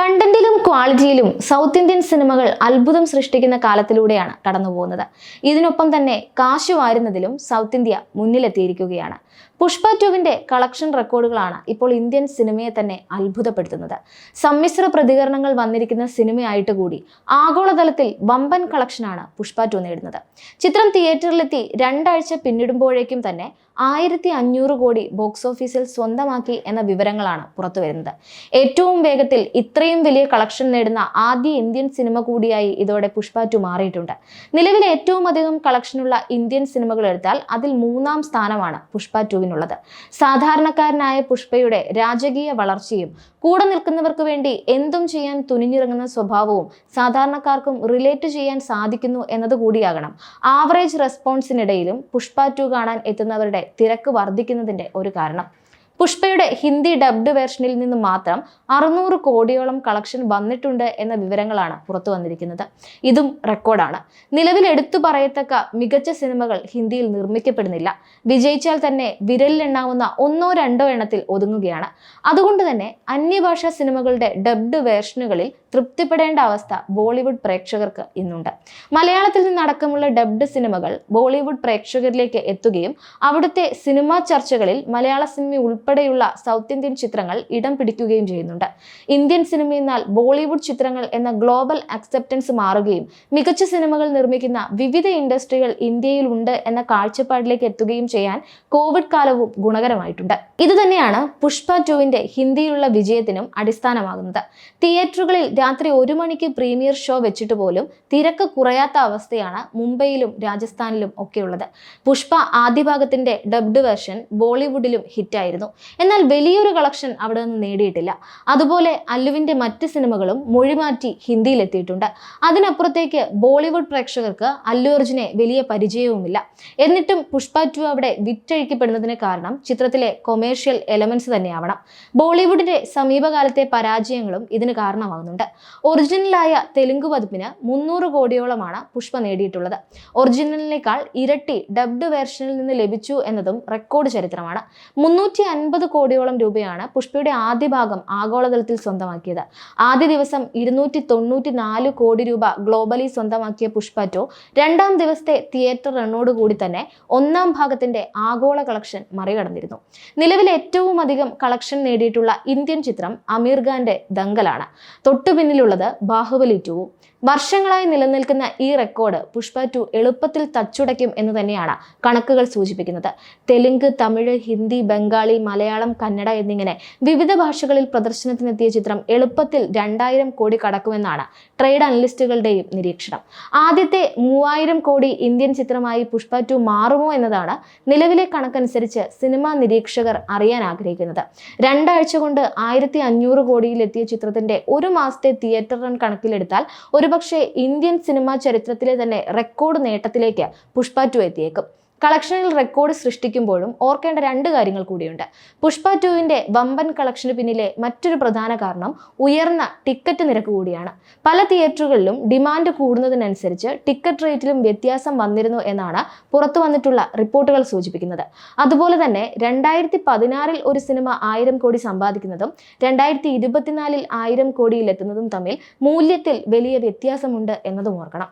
കണ്ടന്റിലും ക്വാളിറ്റിയിലും south Indian സിനിമകൾ അത്ഭുതം സൃഷ്ടിക്കുന്ന കാലത്തിലൂടെയാണ് കടന്നുപോകുന്നത്. ഇതിനൊപ്പം തന്നെ കാശ് വാരുന്നതിലും സൗത്ത് ഇന്ത്യ മുന്നിലെത്തിയിരിക്കുകയാണ്. പുഷ്പ ടുവിന്റെ കളക്ഷൻ റെക്കോർഡുകളാണ് ഇപ്പോൾ ഇന്ത്യൻ സിനിമയെ തന്നെ അത്ഭുതപ്പെടുത്തുന്നത്. സമ്മിശ്ര പ്രതികരണങ്ങൾ വന്നിരിക്കുന്ന സിനിമയായിട്ട് കൂടി ആഗോളതലത്തിൽ വമ്പൻ കളക്ഷനാണ് പുഷ്പ ടു നേടുന്നത്. ചിത്രം തിയേറ്ററിലെത്തി രണ്ടാഴ്ച പിന്നിടുമ്പോഴേക്കും തന്നെ ആയിരത്തി അഞ്ഞൂറ് കോടി ബോക്സ് ഓഫീസിൽ സ്വന്തമാക്കി എന്ന വിവരങ്ങളാണ് പുറത്തുവരുന്നത് ഏറ്റവും വേഗത്തിൽ ഇത്രയും വലിയ കളക്ഷൻ നേടുന്ന ആദ്യ ഇന്ത്യൻ സിനിമ കൂടിയായി ഇതോടെ പുഷ്പ ടു മാറിയിട്ടുണ്ട്. നിലവിൽ ഏറ്റവും അധികം കളക്ഷനുള്ള ഇന്ത്യൻ സിനിമകൾ എടുത്താൽ അതിൽ മൂന്നാം സ്ഥാനമാണ് പുഷ്പ ടുവിനുള്ളത് സാധാരണക്കാരനായ പുഷ്പയുടെ രാജകീയ വളർച്ചയും കൂടെ നിൽക്കുന്നവർക്ക് വേണ്ടി എന്തും ചെയ്യാൻ തുനിഞ്ഞിറങ്ങുന്ന സ്വഭാവവും സാധാരണക്കാർക്കും റിലേറ്റ് ചെയ്യാൻ സാധിക്കുന്നു എന്നത് കൂടിയാകണം. ആവറേജ് റെസ്പോൺസിനിടയിലും പുഷ്പ ടു കാണാൻ എത്തുന്നവരുടെ തിരക്ക് വർദ്ധിക്കുന്നതിന്റെ ഒരു കാരണം. പുഷ്പയുടെ ഹിന്ദി ഡബ്ഡ് വേർഷനിൽ നിന്ന് മാത്രം അറുന്നൂറ് കോടിയോളം കളക്ഷൻ വന്നിട്ടുണ്ട് എന്ന വിവരങ്ങളാണ് പുറത്തു വന്നിരിക്കുന്നത്. ഇതും റെക്കോർഡാണ് നിലവിൽ എടുത്തു പറയത്തക്ക മികച്ച സിനിമകൾ ഹിന്ദിയിൽ നിർമ്മിക്കപ്പെടുന്നില്ല. വിജയിച്ചാൽ തന്നെ വിരലിലെണ്ണാവുന്ന ഒന്നോ രണ്ടോ എണ്ണത്തിൽ ഒതുങ്ങുകയാണ്. അതുകൊണ്ട് തന്നെ അന്യഭാഷാ സിനിമകളുടെ ഡബ്ഡ് വേർഷനുകളിൽ തൃപ്തിപ്പെടേണ്ട അവസ്ഥ ബോളിവുഡ് പ്രേക്ഷകർക്ക് ഇന്നുണ്ട്. മലയാളത്തിൽ നിന്നടക്കമുള്ള ഡബ്ഡ് സിനിമകൾ ബോളിവുഡ് പ്രേക്ഷകരിലേക്ക് എത്തുകയും അവിടുത്തെ സിനിമാ ചർച്ചകളിൽ മലയാള സിനിമ ഉൾപ്പെടെയുള്ള സൗത്ത് ഇന്ത്യൻ ചിത്രങ്ങൾ ഇടം പിടിക്കുകയും ചെയ്യുന്നുണ്ട്. ഇന്ത്യൻ സിനിമ എന്നാൽ ബോളിവുഡ് ചിത്രങ്ങൾ എന്ന ഗ്ലോബൽ അക്സെപ്റ്റൻസ് മാറുകയും മികച്ച സിനിമകൾ നിർമ്മിക്കുന്ന വിവിധ ഇൻഡസ്ട്രികൾ ഇന്ത്യയിൽ ഉണ്ട് എന്ന കാഴ്ചപ്പാടിലേക്ക് എത്തുകയും ചെയ്യാൻ കോവിഡ് കാലവും ഗുണകരമായിട്ടുണ്ട്. ഇത് തന്നെയാണ് പുഷ്പ ടുവിന്റെ ഹിന്ദിയിലുള്ള വിജയത്തിനും അടിസ്ഥാനമാകുന്നത്. തിയേറ്ററുകളിൽ രാത്രി ഒരു മണിക്ക് പ്രീമിയർ ഷോ വെച്ചിട്ട് പോലും തിരക്ക് കുറയാത്ത അവസ്ഥയാണ് മുംബൈയിലും രാജസ്ഥാനിലും ഒക്കെയുള്ളത്. പുഷ്പ ആദ്യ ഭാഗത്തിന്റെ ഡബ്ഡ് വേർഷൻ ബോളിവുഡിലും ഹിറ്റായിരുന്നു എന്നാൽ വലിയൊരു കളക്ഷൻ അവിടെ നിന്ന് നേടിയിട്ടില്ല. അതുപോലെ അല്ലുവിന്റെ മറ്റ് സിനിമകളും മൊഴിമാറ്റി ഹിന്ദിയിലെത്തിയിട്ടുണ്ട്. അതിനപ്പുറത്തേക്ക് ബോളിവുഡ് പ്രേക്ഷകർക്ക് അല്ലു അർജുനെ വലിയ പരിചയവുമില്ല. എന്നിട്ടും പുഷ്പ ടു അവിടെ വിറ്റഴിക്കപ്പെടുന്നതിന് കാരണം ചിത്രത്തിലെ കൊമേഴ്ഷ്യൽ എലമെന്റ്സ് തന്നെയാവണം. ബോളിവുഡിന്റെ സമീപകാലത്തെ പരാജയങ്ങളും ഇതിന് കാരണമാകുന്നുണ്ട്. ഒറിജിനലായ തെലുങ്ക് പതിപ്പിന് മുന്നൂറ് കോടിയോളമാണ് പുഷ്പ നേടിയിട്ടുള്ളത്. ഒറിജിനലിനേക്കാൾ ഇരട്ടി ഡബ്ഡ് വേർഷനിൽ നിന്ന് ലഭിച്ചു എന്നതും റെക്കോർഡ് ചരിത്രമാണ്. മുന്നൂറ്റി അൻപത് കോടിയോളം രൂപയാണ് പുഷ്പയുടെ ആദ്യ ഭാഗം ആഗോളതലത്തിൽ സ്വന്തമാക്കിയത്. ആദ്യ ദിവസം ഇരുന്നൂറ്റി തൊണ്ണൂറ്റി നാല് കോടി രൂപ ഗ്ലോബലി സ്വന്തമാക്കിയ പുഷ്പ ടു രണ്ടാം ദിവസത്തെ തിയേറ്റർ റണ്ണോട് കൂടി തന്നെ ഒന്നാം ഭാഗത്തിന്റെ ആഗോള കളക്ഷൻ മറികടന്നിരുന്നു. നിലവിൽ ഏറ്റവും അധികം കളക്ഷൻ നേടിയിട്ടുള്ള ഇന്ത്യൻ ചിത്രം അമീർ ഖാന്റെ ദങ്കലാണ് തൊട്ടു പിന്നിലുള്ളത് ബാഹുബലി ടു. വർഷങ്ങളായി നിലനിൽക്കുന്ന ഈ റെക്കോർഡ് പുഷ്പ ടു എളുപ്പത്തിൽ തച്ചുടയ്ക്കും എന്ന് തന്നെയാണ് കണക്കുകൾ സൂചിപ്പിക്കുന്നത്. തെലുങ്ക് തമിഴ് ഹിന്ദി ബംഗാളി മലയാളം കന്നഡ എന്നിങ്ങനെ വിവിധ ഭാഷകളിൽ പ്രദർശനത്തിനെത്തിയ ചിത്രം എളുപ്പത്തിൽ രണ്ടായിരം കോടി കടക്കുമെന്നാണ് ട്രേഡ് അനലിസ്റ്റുകളുടെയും നിരീക്ഷണം. ആദ്യത്തെ മൂവായിരം കോടി ഇന്ത്യൻ ചിത്രമായി പുഷ്പ ടു മാറുമോ എന്നതാണ് നിലവിലെ കണക്കനുസരിച്ച് സിനിമാ നിരീക്ഷകർ അറിയാൻ ആഗ്രഹിക്കുന്നത്. രണ്ടാഴ്ച കൊണ്ട് ആയിരത്തി അഞ്ഞൂറ് കോടിയിലെത്തിയ ചിത്രത്തിന്റെ ഒരു മാസത്തെ തിയേറ്റർ റൺ കണക്കിലെടുത്താൽ ഒരുപക്ഷെ ഇന്ത്യൻ സിനിമാ ചരിത്രത്തിലെ തന്നെ റെക്കോർഡ് നേട്ടത്തിലേക്ക് പുഷ്പ ടു എത്തിയേക്കും. കളക്ഷനിൽ റെക്കോർഡ് സൃഷ്ടിക്കുമ്പോഴും ഓർക്കേണ്ട രണ്ട് കാര്യങ്ങൾ കൂടിയുണ്ട്. പുഷ്പ ടുവിന്റെ വമ്പൻ കളക്ഷന് പിന്നിലെ മറ്റൊരു പ്രധാന കാരണം ഉയർന്ന ടിക്കറ്റ് നിരക്ക് കൂടിയാണ്. പല തിയേറ്ററുകളിലും ഡിമാൻഡ് കൂടുന്നതിനനുസരിച്ച് ടിക്കറ്റ് റേറ്റിലും വ്യത്യാസം വന്നിരുന്നു എന്നാണ് പുറത്തു വന്നിട്ടുള്ള റിപ്പോർട്ടുകൾ സൂചിപ്പിക്കുന്നത്. അതുപോലെ തന്നെ രണ്ടായിരത്തി പതിനാറിൽ ഒരു സിനിമ ആയിരം കോടി സമ്പാദിക്കുന്നതും രണ്ടായിരത്തി ഇരുപത്തിനാലിൽ ആയിരം കോടിയിലെത്തുന്നതും തമ്മിൽ മൂല്യത്തിൽ വലിയ വ്യത്യാസമുണ്ട് എന്നതും ഓർക്കണം.